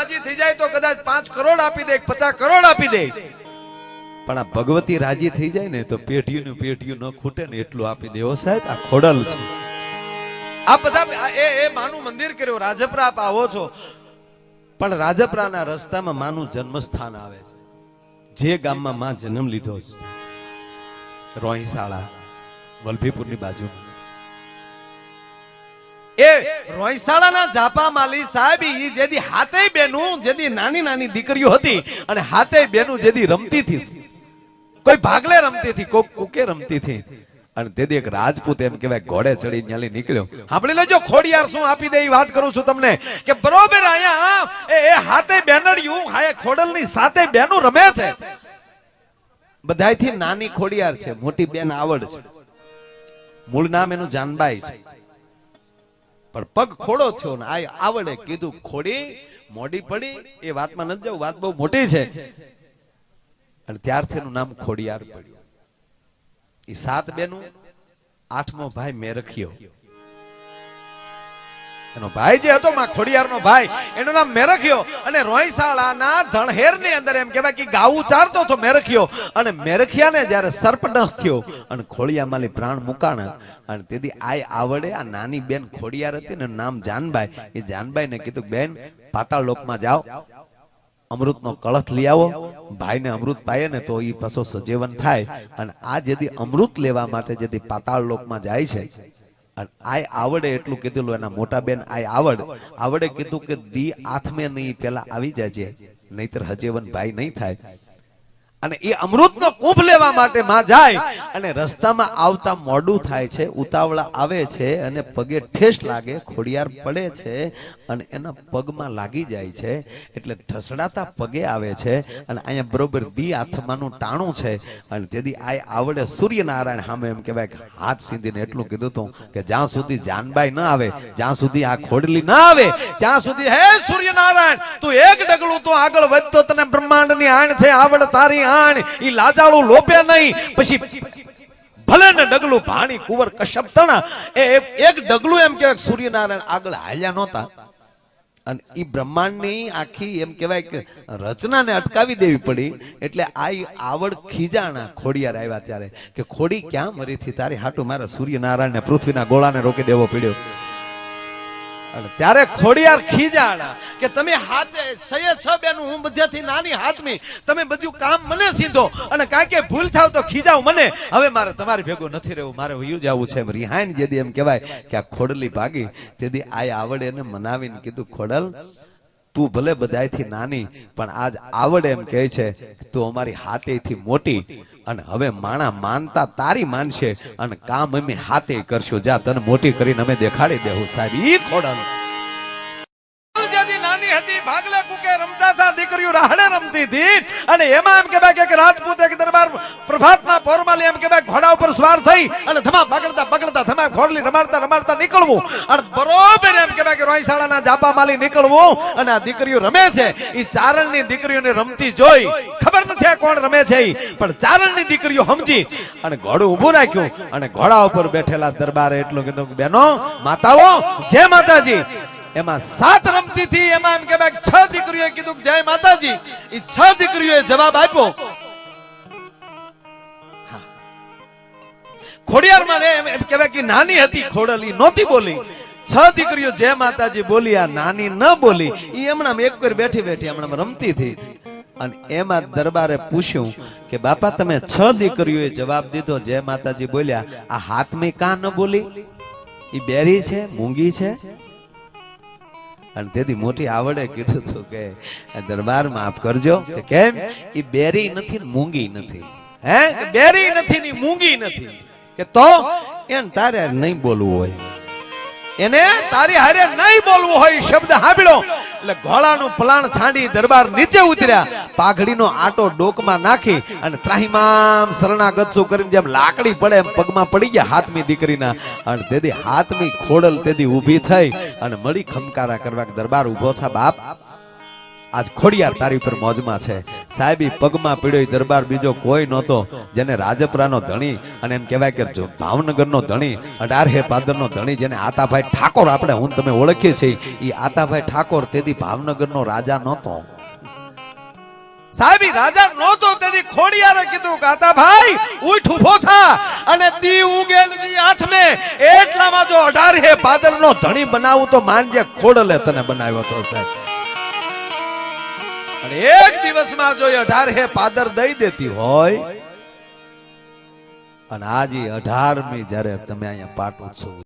રાજી થઈ જાય તો કદાચ પાંચ કરોડ આપી દે પચાસ કરોડ આપી દે. પણ આ ભગવતી રાજી થઈ જાય ને તો પેઢીયું પેઢીયું ન ખૂટે ને એટલું આપી દેવો સાહેબ આ ખોડલ છે. આ બધા એ એ માનું મંદિર કર્યું રાજપરા આપ આવો છો. પણ રાજપરાના રસ્તામાં માનું જન્મસ્થાન આવે છે. જે ગામમાં માં જન્મ લીધો છે. રોહિશાળા વલભીપુરની બાજુમાં એ, રોયસાળાના જાપા માલી સાહેબ જેદી હાથે બેનું, જેદી નાની નાની દીકરીઓ હતી અને હાથે બેનું જેદી રમતી હતી. કોઈ ભાગલે રમતી હતી, કોઈ કુકે રમતી હતી. અને તેથી એક રાજપૂત એમ કહેવાય, ઘોડે ચડી ન્યાલી નીકળ્યો. સાંભળી લેજો, ખોડિયાર શું આપી દે એ વાત કરું છું તમને. કે બરોબર અહીંયા, એ હાથે બેનડ્યું હાય ખોડલની સાથે બેનું રમે છે. બધાયથી નાની ખોડિયાર છે, મોટી બેન આવડ છે. મૂળ નામ એનું જાનબાઈ છે. પણ પગ ખોડો થયો ને આ આવડે કીધું ખોડી, મોડી પડી, એ વાતમાં નથી જવું, વાત બહુ મોટી છે. અને ત્યારથી એનું નામ ખોડિયાર પડ્યું. એ સાત બેનું આઠમો ભાઈ મેરખ્યો. એનો ભાઈ જે હતો માં ખોડિયારનો ભાઈ, એનું નામ મેરખ્યો. અને રોયસાળાના ધણહેરની અંદર એમ કહેવાય કે ગાવું ચારતો હતો મેરખ્યો. અને મેરખિયાને જ્યારે સર્પદંશ થયો, અને ખોડિયા માલી પ્રાણ મુકાણા, અને તેથી આય આવડે, આ નાની બેન ખોડિયાર હતી, ને નામ જાનબાઈ. એ જાનબાઈને કીધું, બેન, પાતાળ લોકમાં જાઓ. અમૃતનો કળશ લઈ આવો. ભાઈને અમૃત પાય ને તો એ પાછો સજીવન થાય. અને આ જેથી અમૃત લેવા માટે જેથી પાતાળ લોકમાં જાય છે આય આવડે એટલું કીધેલું એના મોટા બેન, આય આવડ. આવડે કીધું કે દી આથમે નહીં, પેલા આવી જાજે. નહીતર હજેવન ભાઈ નહીં થાય. અને એ અમૃતનો કુંભ લેવા માટે માં જાય અને રસ્તામાં આવતા મોડું થાય છે, ઉતાવળા આવે છે અને પગે ઠેસ લાગે, ખોડિયાર પડે છે અને એના પગમાં લાગી જાય છે, એટલે ઠસડાતા પગે આવે છે અને અહીંયા બરોબર દી આત્માનું ટાણું છે અને તેથી આ આવડે સૂર્યનારાયણ સામે એમ કહેવાય હાથ સીધીને એટલું કીધું હતું કે જ્યાં સુધી જાનબાઈ ન આવે, જ્યાં સુધી આ ખોડલી ના આવે, ત્યાં સુધી હે સૂર્યનારાયણ, તું એક ડગલું તું આગળ વધતો તને બ્રહ્માંડની આણ છે, આવડ તારી આણ ઈ લાજાળું લોપે નહીં. પછી ભલે ને ડગલું ભાણી કુંવર કશ્યપ તણા, એ એક- ડગલું એમ કહેવાય સૂર્યનારાયણ આગળ હાલ્યા નહોતા. અને એ બ્રહ્માંડની આખી એમ કહેવાય કે રચનાને અટકાવી દેવી પડી. એટલે આ આવડ ખીજાણા ખોડિયાર આવ્યા ત્યારે કે ખોડી ક્યાં મરીથી તારી હાટું મારા સૂર્યનારાયણને પૃથ્વીના ગોળાને રોકી દેવો પડ્યો. ત્યારે ખોડિયાર ખીજાણા કે તમે હાથે સૈયદ સાહેબ એનું હું બધેથી નાની હાથમી, તમે બધું કામ મને સીધો. અને કાંઈ કે ભૂલ થાવ તો ખીજાવ મને. હવે મારે તમારી ભેગું નથી રહેવું, મારે વયું જવું છે. એમ રિહાઈન જેદી એમ કહેવાય કે આ ખોડલી ભાગી, તેથી આ આવડે એને મનાવીને કીધું, ખોડલ તું ભલે બધાયથી નાની, પણ આજ આવડ એમ કહે છે, તું અમારી હાથેથી મોટી અને હવે માણા માનતા તારી માનશે અને કામ અમે હાથે કરશું. જા, તને મોટી કરીને અમે દેખાડી દેવું સાહેબ. ઈ ખોડાનું. નાની હતી, ભાગલે દીકરીઓ રાહડે રમતી હતી અને એમાં એમ કહેવાય કે રાજપૂત એક દરબાર પ્રભાતના પોરમાલી એમ કહેવાય ઘોડા ઉપર સવાર થઈ અને ધમા પકડતા પકડતા ધમા ઘોડલી રમાડતા રમાડતા નીકળવું. અને બરોબર એમ કહેવાય કે રોયસાળાના જાપા માલી નીકળવું. અને આ દીકરીઓ રમે છે. એ ચારણની દીકરીઓને રમતી જોઈ. ખબર નથી કોણ રમે છે. પણ ચારણની દીકરીઓ સમજી અને ઘોડું ઊભું રાખ્યું અને ઘોડા ઉપર બેઠેલા દરબારે એટલું કીધું બેનો, માતાઓ, જય માતાજી. એમાં સાત રમતી હતી એમાં એમ કે છ દીકરીઓએ કીધું કે જય માતાજી. એ છ દીકરીઓએ જવાબ આપ્યો. ખોડિયારમાં એમ કહેવાય કે નાની હતી, ખોડલી નહોતી બોલી. છ દીકરીઓ જય માતાજી બોલી, આ નાની ન બોલી. એ હમણાં એક વાર બેઠી બેઠી હમણાં રમતી હતી. અને એમાં દરબારે પૂછ્યું કે બાપા તમે છ દીકરીઓએ જવાબ દીધો, જય માતાજી બોલ્યા. આ હાથમી કાં ન બોલી? એ બેરી છે, મૂંગી છે? અને તેથી મોટી આવડે કીધું હતું કે દરબાર માફ કરજો. કે કેમ? એ બેરી નથી, મૂંગી નથી. હે? બેરી નથી ની મૂંગી નથી. કે તો? એને તારે નહીં બોલવું હોય. એને તારી હારે નહીં બોલવું હોય શબ્દ સાંભળ્યો એટલે ઘોડાનું પલાણ છાંડી દરબાર નીચે ઉતર્યા. પાઘડીનો આટો ડોકમાં નાખી અને ત્રાહીમામ શરણાગત શું કરીને જેમ લાકડી પડે એમ પગમાં પડી ગયા હાથમી દીકરીના. અને તેથી હાથમી ખોડલ તેથી ઊભી થઈ અને મળી ખમકારા કરવા દરબાર ઊભો થા બાપ. આજ ખોડિયાર તારી પર મોજમાં છે. સાહેબી પગમાં પીડ્યો દરબાર બીજો કોઈ નહોતો, જેને રાજપરાનો ધણી અને એમ કહેવાય કે ભાવનગરનો ધણી અઢારહે પાદરનો ધણી જેને આતાભાઈ ઠાકોર આપણે હું તમે ઓળખીએ છીએ એ આતાભાઈ ઠાકોર તેથી ભાવનગરનો રાજા નહોતો. સાહેબી રાજા નહોતો તેથી ખોડિયારે કીધું કે આતાભાઈ, ઉઠ ઊભો થા અને તી ઉગે આઠમે એટલામાં જો અઢારહે પાદરનો ધણી બનાવું તો માનજે ખોડલે તને બનાવ્યો તો સાહેબ. અને એક દિવસમાં જો અઢાર હે પાદર દઈ દેતી હોય, અને આજે અઢારમી જયારે તમે અહીંયા પાટ ઉત્સવ